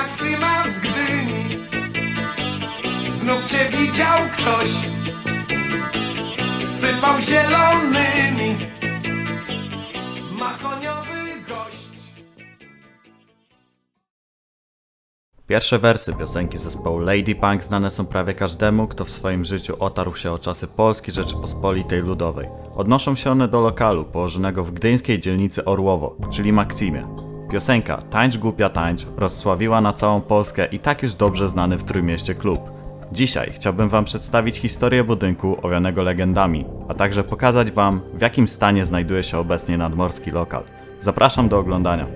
Maksyma w Gdyni Znów cię widział ktoś Sypał zielonymi Mahoniowy gość Pierwsze wersy piosenki zespołu Lady Punk znane są prawie każdemu, kto w swoim życiu otarł się o czasy Polski Rzeczypospolitej Ludowej. Odnoszą się one do lokalu położonego w gdyńskiej dzielnicy Orłowo, czyli Maksimie. Piosenka Tańcz głupia tańcz rozsławiła na całą Polskę i tak już dobrze znany w Trójmieście klub. Dzisiaj chciałbym wam przedstawić historię budynku owianego legendami, a także pokazać wam w jakim stanie znajduje się obecnie nadmorski lokal. Zapraszam do oglądania.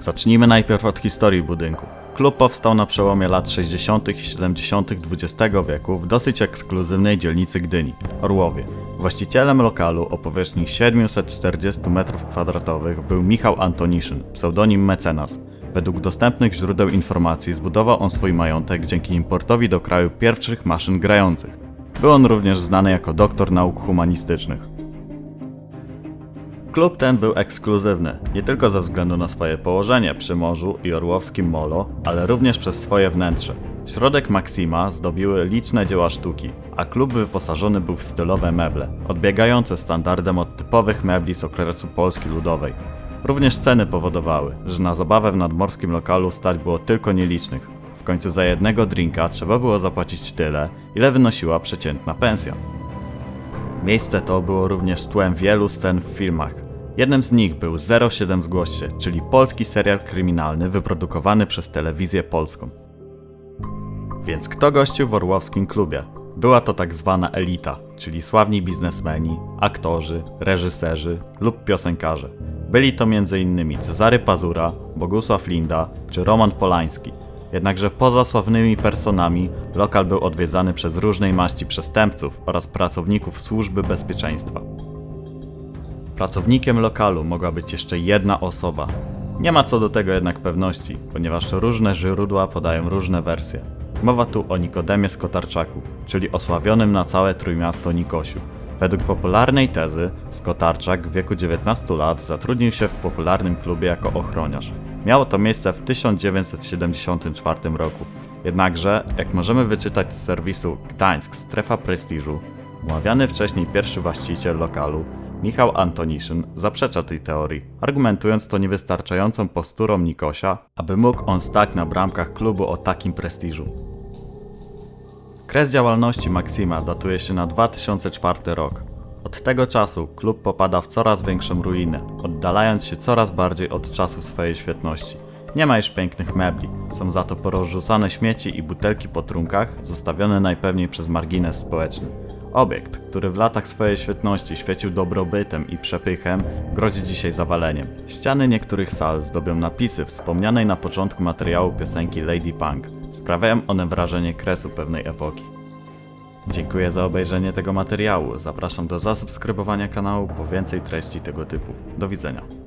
Zacznijmy najpierw od historii budynku. Klub powstał na przełomie lat 60. i 70. XX wieku w dosyć ekskluzywnej dzielnicy Gdyni, Orłowie. Właścicielem lokalu o powierzchni 740 m2 był Michał Antoniszyn, pseudonim Mecenas. Według dostępnych źródeł informacji zbudował on swój majątek dzięki importowi do kraju pierwszych maszyn grających. Był on również znany jako doktor nauk humanistycznych. Klub ten był ekskluzywny, nie tylko ze względu na swoje położenie przy morzu i orłowskim molo, ale również przez swoje wnętrze. Środek Maxima zdobiły liczne dzieła sztuki, a klub wyposażony był w stylowe meble, odbiegające standardem od typowych mebli z okresu Polski Ludowej. Również ceny powodowały, że na zabawę w nadmorskim lokalu stać było tylko nielicznych. W końcu za jednego drinka trzeba było zapłacić tyle, ile wynosiła przeciętna pensja. Miejsce to było również tłem wielu scen w filmach. Jednym z nich był 07 Zgłoś się, czyli polski serial kryminalny wyprodukowany przez telewizję polską. Więc kto gościł w orłowskim klubie? Była to tak zwana elita, czyli sławni biznesmeni, aktorzy, reżyserzy lub piosenkarze. Byli to m.in. Cezary Pazura, Bogusław Linda czy Roman Polański. Jednakże poza sławnymi personami, lokal był odwiedzany przez różnej maści przestępców oraz pracowników służby bezpieczeństwa. Pracownikiem lokalu mogła być jeszcze jedna osoba. Nie ma co do tego jednak pewności, ponieważ różne źródła podają różne wersje. Mowa tu o Nikodemie Skotarczaku, czyli osławionym na całe Trójmiasto Nikosiu. Według popularnej tezy, Skotarczak w wieku 19 lat zatrudnił się w popularnym klubie jako ochroniarz. Miało to miejsce w 1974 roku. Jednakże, jak możemy wyczytać z serwisu Gdańsk Strefa Prestiżu, omawiany wcześniej pierwszy właściciel lokalu, Michał Antoniszyn, zaprzecza tej teorii, argumentując to niewystarczającą posturą Nikosia, aby mógł on stać na bramkach klubu o takim prestiżu. Kres działalności Maxima datuje się na 2004 rok. Od tego czasu klub popada w coraz większą ruinę, oddalając się coraz bardziej od czasu swojej świetności. Nie ma już pięknych mebli, są za to porozrzucane śmieci i butelki po trunkach, zostawione najpewniej przez margines społeczny. Obiekt, który w latach swojej świetności świecił dobrobytem i przepychem, grodzi dzisiaj zawaleniem. Ściany niektórych sal zdobią napisy wspomnianej na początku materiału piosenki Lady Punk. Sprawiają one wrażenie kresu pewnej epoki. Dziękuję za obejrzenie tego materiału. Zapraszam do zasubskrybowania kanału po więcej treści tego typu. Do widzenia.